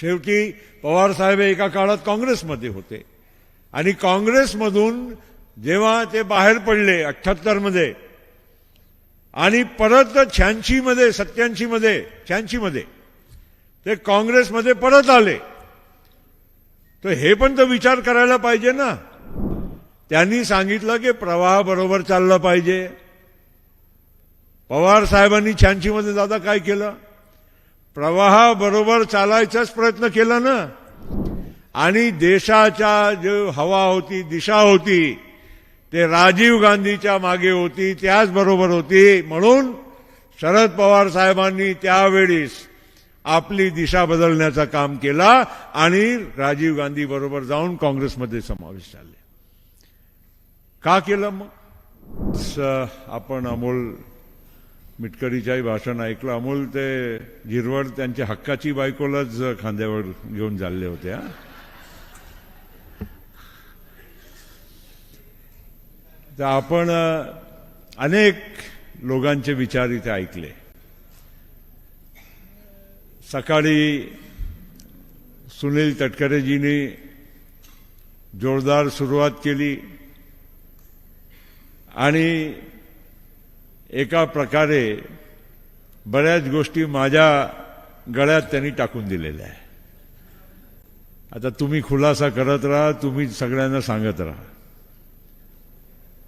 शेवटी पवारसाहेब एका काळात काँग्रेसमध्ये होते. आणि काँग्रेसमधून जेव्हा ते बाहेर पडले अठ्ठ्याहत्तरमध्ये आणि परत शहाऐंशीमध्ये सत्याऐंशीमध्ये शहाऐंशीमध्ये ते काँग्रेसमध्ये परत आले. तर हे पण तर विचार करायला पाहिजे ना. त्यांनी सांगितलं की प्रवाह बरोबर चालला पाहिजे. पवार साहेबांनी शहाऐंशीमध्ये दादा काय केलं? प्रवाहाबरोबर चालायचाच प्रयत्न केला ना. आणि देशाच्या जो हवा होती दिशा होती ते राजीव गांधीच्या मागे होती त्याचबरोबर होती. म्हणून शरद पवार साहेबांनी त्यावेळीस आपली दिशा बदलण्याचं काम केला आणि राजीव गांधी बरोबर जाऊन काँग्रेसमध्ये समावेश झाले. का केलं मग? स- आपण अमोल मिटकरीच्याही भाषण ऐकलं. अमोल ते झिरवड त्यांच्या हक्काची बायकोलाच खांद्यावर घेऊन चालले होते तर आपण अनेक लोकांचे विचार इथे ऐकले. सकाळी सुनील तटकरेजींनी जोरदार सुरुवात केली आणि एका प्रकारे बऱ्याच गोष्टी माझ्या गळ्यात त्यांनी टाकून दिलेल्या आहे आता तुम्ही खुलासा करत राहा तुम्ही सगळ्यांना सांगत राहा.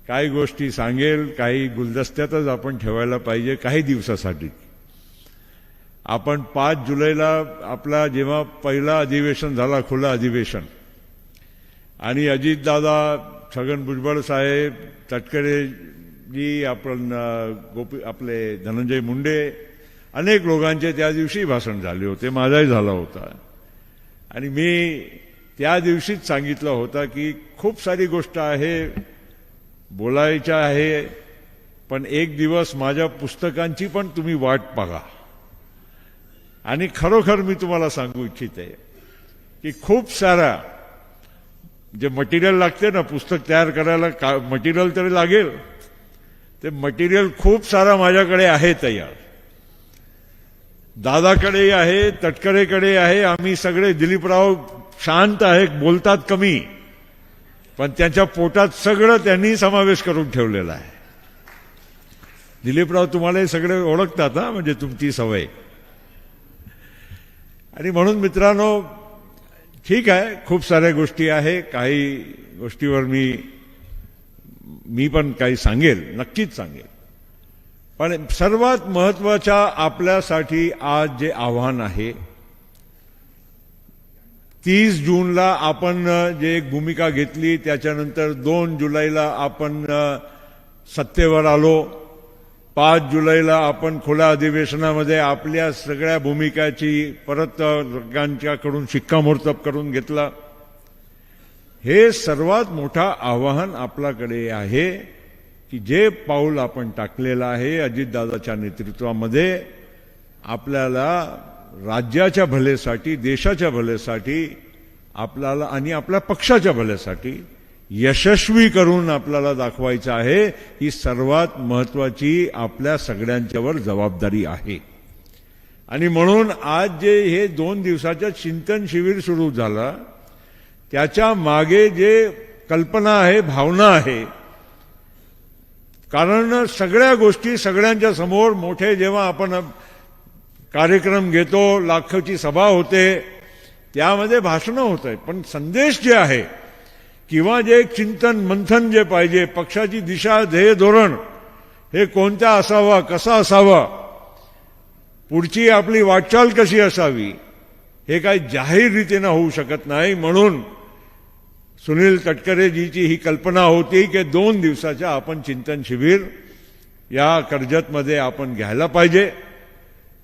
काही गोष्टी सांगेल काही गुलदस्त्यातच आपण ठेवायला पाहिजे काही दिवसासाठी. आपण पाच जुलैला आपला जेव्हा पहिला अधिवेशन झाला खुलं अधिवेशन आणि अजितदादा छगन भुजबळ साहेब तटकरे मी आपण गोपी आपले धनंजय मुंडे अनेक लोकांचे त्या दिवशी भाषण झाले होते माझाही झाला होता. आणि मी त्या दिवशीच सांगितलं होता की खूप सारी गोष्ट आहे बोलायच्या आहे पण एक दिवस माझ्या पुस्तकांची पण तुम्ही वाट बघा. आणि खरोखर मी तुम्हाला सांगू इच्छिते की खूप सारा जे मटेरियल लागते ना पुस्तक तयार करायला का मटेरियल तरी लागेल ते मटेरियल खूप सारा माझ्याकडे आहे तयार. दादाकडे आहे तटकरेकडे आहे आम्ही सगळे दिलीपराव शांत आहे बोलतात कमी. पण त्यांच्या पोटात सगळं त्यांनी समावेश करून ठेवलेला आहे. दिलीपराव तुम्हाला हे सगळे ओळखतात हा? म्हणजे तुमची सवय. आणि म्हणून मित्रांनो ठीक आहे खूप साऱ्या गोष्टी आहे. काही गोष्टीवर मी मी पण काही सांगेल नक्कीच सांगेल. पण सर्वात महत्त्वाच्या आपल्यासाठी आज जे आव्हान आहे तीस जूनला आपण जे एक भूमिका घेतली त्याच्यानंतर दोन जुलैला आपण सत्तेवर आलो. पाच जुलैला आपण खुल्या अधिवेशनामध्ये आपल्या सगळ्या भूमिकाची परत लोकांच्याकडून शिक्कामोर्तब करून घेतला. हे सर्वात मोठा आव्हान आपल्याकडे आहे की जे पाऊल आपण टाकलेलं आहे अजितदादाच्या नेतृत्वामध्ये आपल्याला राज्याच्या भलेसाठी देशाच्या भलेसाठी आपल्याला आणि आपल्या पक्षाच्या भल्यासाठी यशस्वी करून आपल्याला दाखवायचं आहे ही सर्वात महत्वाची आपल्या सगळ्यांच्यावर जबाबदारी आहे. आणि म्हणून आज जे हे दोन दिवसाचं चिंतन शिबिर सुरू झालं त्याच्यामागे जे कल्पना आहे भावना आहे कारण सगळ्या गोष्टी सगळ्यांच्या समोर मोठे जेव्हा आपण कार्यक्रम घेतो लाखोची सभा होते त्यामध्ये भाषणं होत आहेत. पण संदेश जे आहे किंवा जे एक चिंतन मंथन जे पाहिजे पक्षाची दिशा ध्येय धोरण हे कोणत्या असावा कसा असावा पुढची आपली वाटचाल कशी असावी हे काही जाहीर रीतीनं होऊ शकत नाही. म्हणून सुनील तटकरेजीची ही कल्पना होती की दोन दिवसाच्या आपण चिंतन शिबिर या कर्जतमध्ये आपण घ्यायला पाहिजे.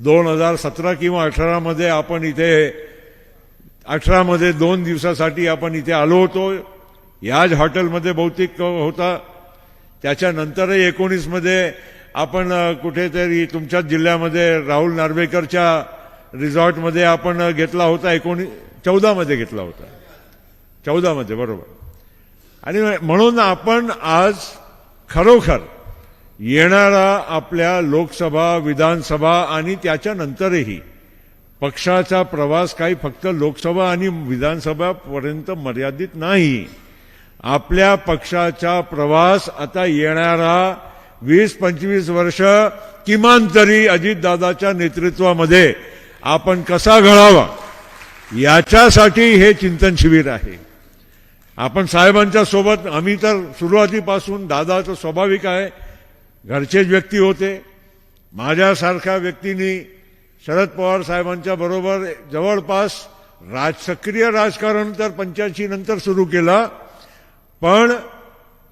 दोन हजार सतरा किंवा अठरामध्ये आपण इथे अठरामध्ये दोन दिवसासाठी आपण इथे आलो होतो. याच हॉटेलमध्ये बहुतेक होता. त्याच्यानंतरही एकोणीसमध्ये आपण कुठेतरी तुमच्याच जिल्ह्यामध्ये राहुल नार्वेकरच्या रिझॉर्टमध्ये आपण घेतला होता. एकोणीस चौदामध्ये घेतला होता. चौदामध्ये बरोबर. आणि म्हणून आपण आज खरोखर येणारा आपल्या लोकसभा विधानसभा आणि त्याच्यानंतरही पक्षाचा प्रवास काही फक्त लोकसभा आणि विधानसभापर्यंत मर्यादित नाही. आपल्या पक्षाचा प्रवास आता येणारा वीस पंचवीस वर्ष किमान तरी अजितदादाच्या नेतृत्वामध्ये आपण कसा घडावा याच्यासाठी हे चिंतन शिबिर आहे. आपण साहेबांच्या सोबत आम्ही तर सुरुवातीपासून दादाचं स्वाभाविक आहे. घरचेच व्यक्ती होते. माझ्यासारख्या व्यक्तींनी शरद पवार साहेबांच्या बरोबर जवळपास राज सक्रिय राजकारण तर पंच्याऐंशी नंतर सुरू केला. पण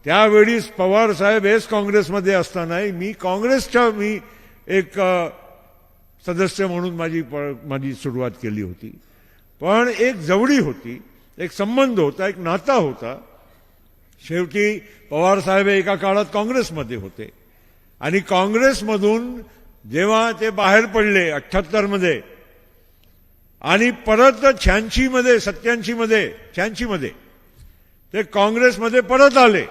त्यावेळी पवार साहेब हेच काँग्रेसमध्ये असतानाही मी काँग्रेसच्या मी एक सदस्य म्हणून माझी प- माझी सुरुवात केली होती. पण एक जवळी होती. एक संबंध होता एक नाता होता. शेवटी पवार साहेब एका काळात काँग्रेसमध्ये होते. आणि काँग्रेसमधून जेव्हा ते बाहेर पडले अठ्ठ्याहत्तरमध्ये आणि परत शहाऐंशीमध्ये सत्याऐंशीमध्ये शहाऐंशीमध्ये ते काँग्रेसमध्ये परत आले.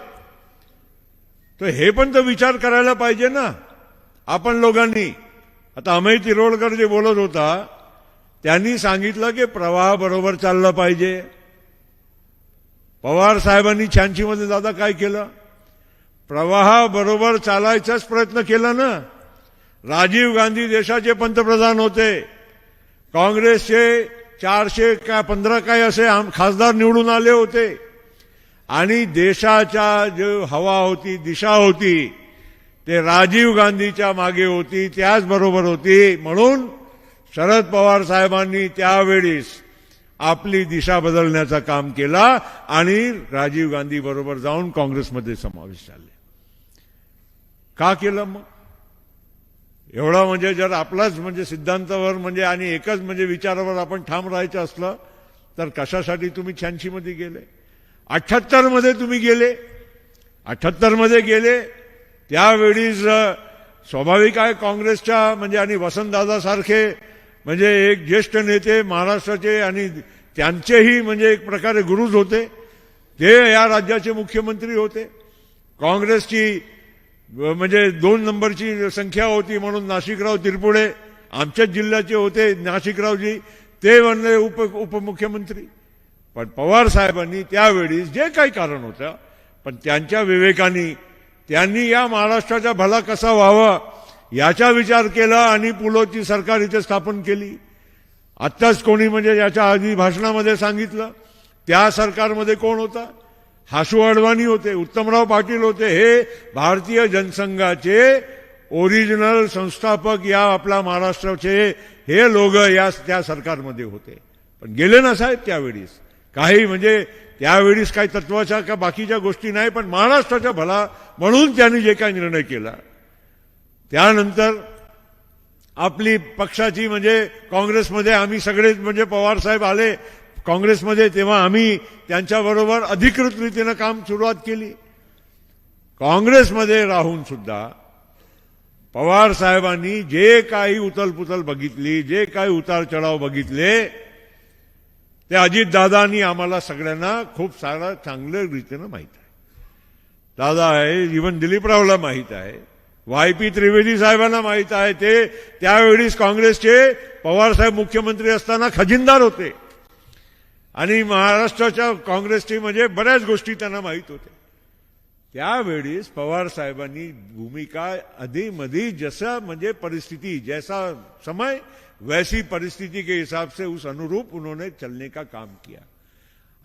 तर हे पण तर विचार करायला पाहिजे ना. आपण लोकांनी आता अमय तिरोडकर जे बोलत होता त्यांनी सांगितलं की प्रवाहाबरोबर चाललं पाहिजे. पवार साहेबांनी शहाऐंशीमध्ये दादा काय केलं? प्रवाहाबरोबर चालायचाच प्रयत्न केला ना? राजीव गांधी देशाचे पंतप्रधान होते. काँग्रेसचे चारशे काय पंधरा काय असे आम- खासदार निवडून आले होते. आणि देशाच्या जो हवा होती दिशा होती ते राजीव गांधीच्या मागे होती त्याचबरोबर होती. म्हणून शरद पवार साहेबांनी त्यावेळीस आपली दिशा बदलण्याचं काम केला आणि राजीव गांधी बरोबर जाऊन काँग्रेसमध्ये समावेश झाले. का केलं मग? एवढा म्हणजे जर आपलाच म्हणजे सिद्धांतावर म्हणजे आणि एकच म्हणजे विचारावर आपण ठाम राहायचं असलं तर कशासाठी तुम्ही शहाऐंशीमध्ये गेले? अठ्ठ्याहत्तरमध्ये तुम्ही गेले. अठ्ठ्याहत्तरमध्ये गेले. त्यावेळीच स्वाभाविक आहे काँग्रेसच्या म्हणजे आणि वसंतदादासारखे म्हणजे एक ज्येष्ठ नेते महाराष्ट्राचे आणि त्यांचेही म्हणजे एक प्रकारे गुरुज होते. ते या राज्याचे मुख्यमंत्री होते. काँग्रेसची म्हणजे दोन नंबरची संख्या होती म्हणून नाशिकराव तिरपुडे आमच्याच जिल्ह्याचे होते नाशिकरावजी. ते बनले उप उपमुख्यमंत्री. पण पवार साहेबांनी त्यावेळी जे काही कारण होतं पण त्यांच्या विवेकाने त्यांनी या महाराष्ट्राचा भला कसा व्हावा याचा विचार केला आणि पुलोची सरकार इथे स्थापन केली. आत्ताच कोणी म्हणजे याच्या आधी भाषणामध्ये सांगितलं त्या सरकारमध्ये कोण होता? हाशू अडवाणी होते उत्तमराव पाटील होते. हे भारतीय जनसंघाचे ओरिजिनल संस्थापक या आपला महाराष्ट्राचे हे लोक या त्या सरकारमध्ये होते. पण गेले ना साहेब त्यावेळीस. काही म्हणजे त्यावेळीस काही तत्वाच्या का बाकीच्या गोष्टी नाही पण महाराष्ट्राच्या भला म्हणून त्यांनी जे काही निर्णय केला. त्यानंतर आपली पक्षाची म्हणजे काँग्रेसमध्ये आम्ही सगळेच म्हणजे पवार साहेब आले. काँग्रेसमध्ये तेव्हा आम्ही त्यांच्याबरोबर अधिकृत रीतीनं काम सुरुवात केली. काँग्रेसमध्ये राहून सुद्धा पवार साहेबांनी जे काही उतलपुतल बघितली जे काही उतार चढाव बघितले ते अजितदादांनी आम्हाला सगळ्यांना खूप सारा चांगल्या रीतीनं माहीत आहे. दादा आहे इवन दिलीपरावला माहीत आहे. वाय पी त्रिवेदी साहेबांना माहीत आहे ते त्यावेळीस काँग्रेसचे पवार साहेब मुख्यमंत्री असताना खजिनदार होते. आणि महाराष्ट्राच्या काँग्रेसची म्हणजे बऱ्याच गोष्टी त्यांना माहीत होत्या. त्यावेळीस पवार साहेबांनी भूमिका अधिमधी जसा म्हणजे परिस्थिती जैसा समय वैसी परिस्थिती के हिसाब से उस अनुरूप उन्होंने चलने का काम किया.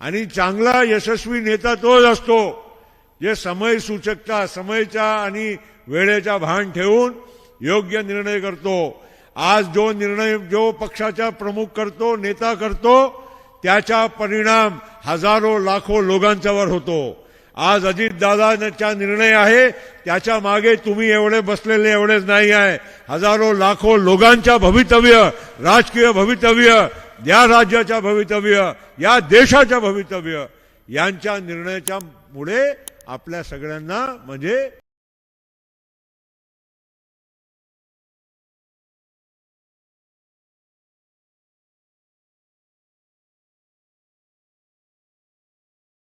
आणि चांगला यशस्वी नेता तोच असतो. जे समय सूचकता समयच्या आणि वेळेचा भान ठेवून योग्य निर्णय करतो. आज जो निर्णय जो पक्षाचा प्रमुख करतो नेता करतो त्याचा परिणाम हजारो लाखो लोकांच्यावर होतो. आज अजितदादाचा निर्णय आहे त्याच्यामागे तुम्ही एवढे बसलेले एवढेच नाही आहे. हजारो लाखो लोकांच्या भवितव्य राजकीय भवितव्य या राज्याच्या भवितव्य या देशाच्या भवितव्य यांच्या निर्णयाच्या मुळे आपल्या सगळ्यांना म्हणजे